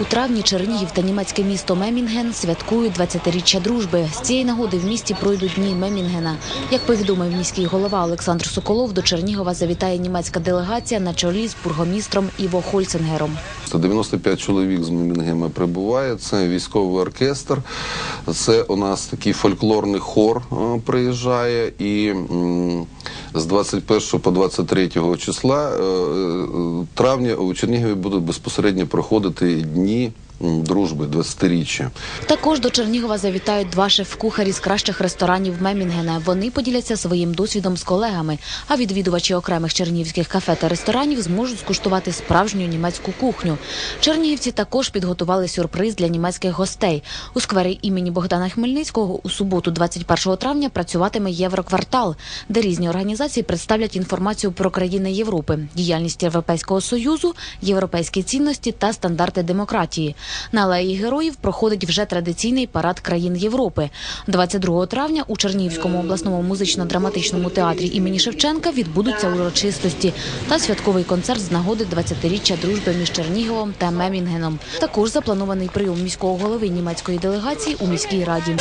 У травні Чернігів та німецьке місто Мемінген святкують 20-річчя дружби. З цієї нагоди в місті пройдуть дні Мемінгена. Як повідомив міський голова Олександр Соколов, до Чернігова завітає німецька делегація на чолі з бургомістром Іво Хольценгером. 95 чоловік з Мемінгема прибуває. Це військовий оркестр. Це у нас такий фольклорний хор е, приїжджає. І з 21 по 23 числа травня у Чернігові будуть безпосередньо проходити дні дружби 20-річчя. Також до Чернігова завітають два шеф-кухарі з кращих ресторанів Мемінгена. Вони поділяться своїм досвідом з колегами. А відвідувачі окремих чернігівських кафе та ресторанів зможуть скуштувати справжню німецьку кухню. Чернігівці також підготували сюрприз для німецьких гостей. У сквері імені Богдана Хмельницького у суботу, 21 травня, працюватиме Євроквартал, де різні організації представлять інформацію про країни Європи, діяльність Європейського союзу, європейські цінності та стандарти демократії. На алеї героїв проходить вже традиційний парад країн Європи. 22 травня у Чернігівському обласному музично-драматичному театрі імені Шевченка відбудуться урочистості та святковий концерт з нагоди 20-річчя дружби між Черніговом та Мемінгеном. Також запланований прийом міського голови німецької делегації у міській раді.